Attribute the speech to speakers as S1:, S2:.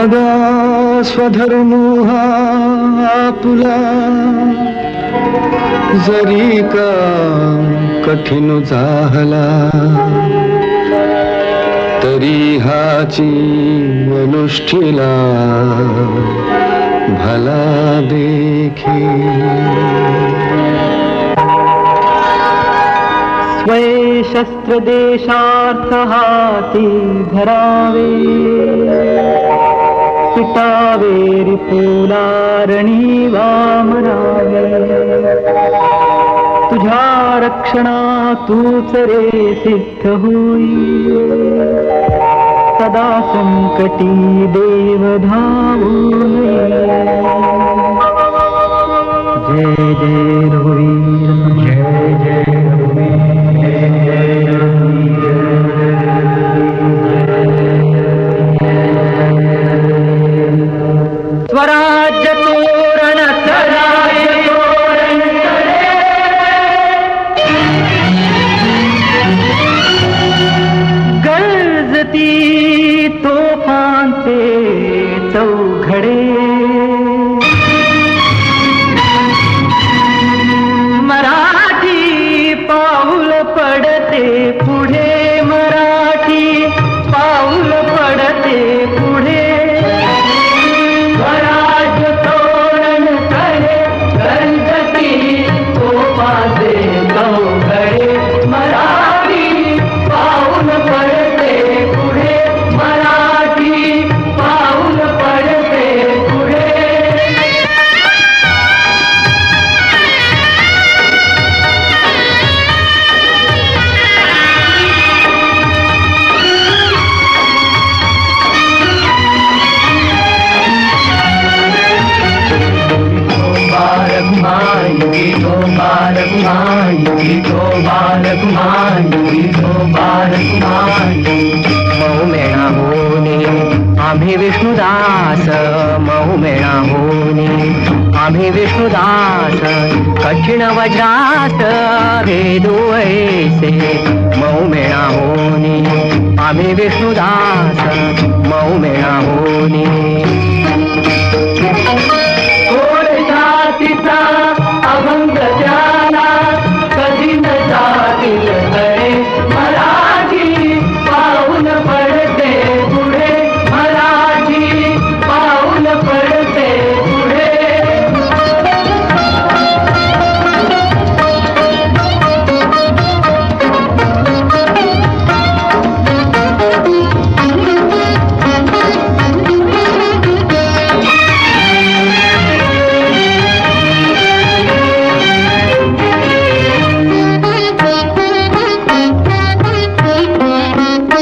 S1: अगा स्वधर्मो हा आपुला जरी का कठीण झाला तरी हाची मनुष्ठीला भला देखी.
S2: स्वयं शस्त्रदेशार्थ हाती धरावे. पिटावे रिपुलारणी वामरावे. तुझ्या रक्षणा तूच रे सिद्ध होई. सदा संकटी देव धावू ಪದೇ बालकुमारी बालकुमारी बालकुमारी बालकुमारी। मऊ मेळा होने आम्ही विष्णुदास मऊ मेळा होणे आम्ही विष्णुदास कठीण वज्रास भेदू ऐसे। मऊ मेळा होणे आम्ही विष्णुदास मऊ मेळा होणे।